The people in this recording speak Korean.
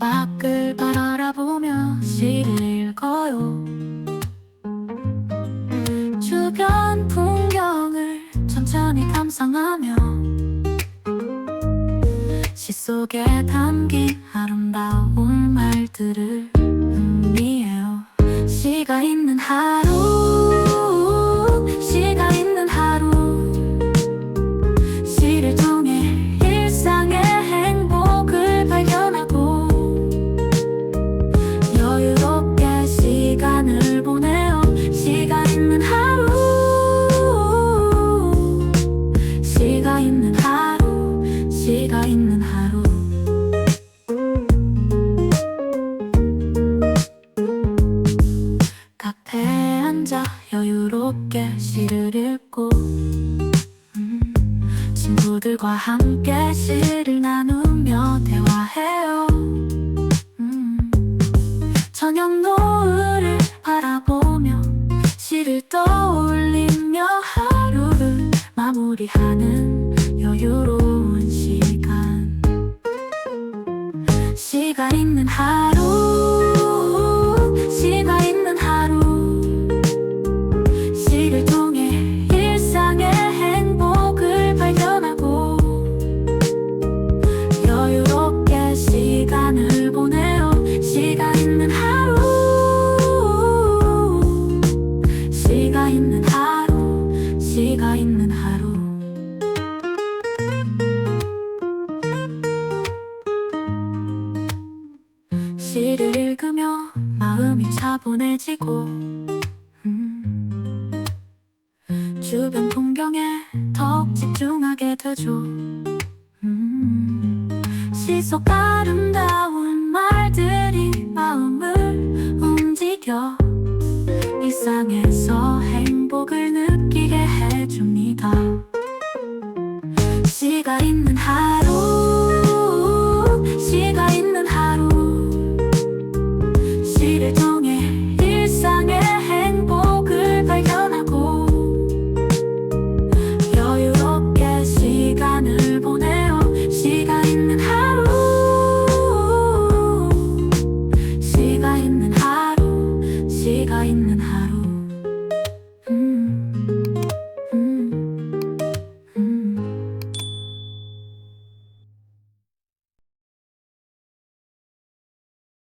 창밖을 바라보며 시를 읽어요. 주변 풍경을 천천히 감상하며 시 속에 담긴 아름다운 말들을 음미해요. 시가 있는 하 카페에 앉아 여유롭게 시를 읽고 음, 친구들과 함께 시를 나누며 대화해요. 음, 저녁 노을을 바라보며 시를 떠올리며 하루를 마무리하는 시를 읽으며 마음이 차분해지고 음 주변 풍경에 더욱 집중하게 되죠. 음 시속 아름다운 말들이 마음을 움직여.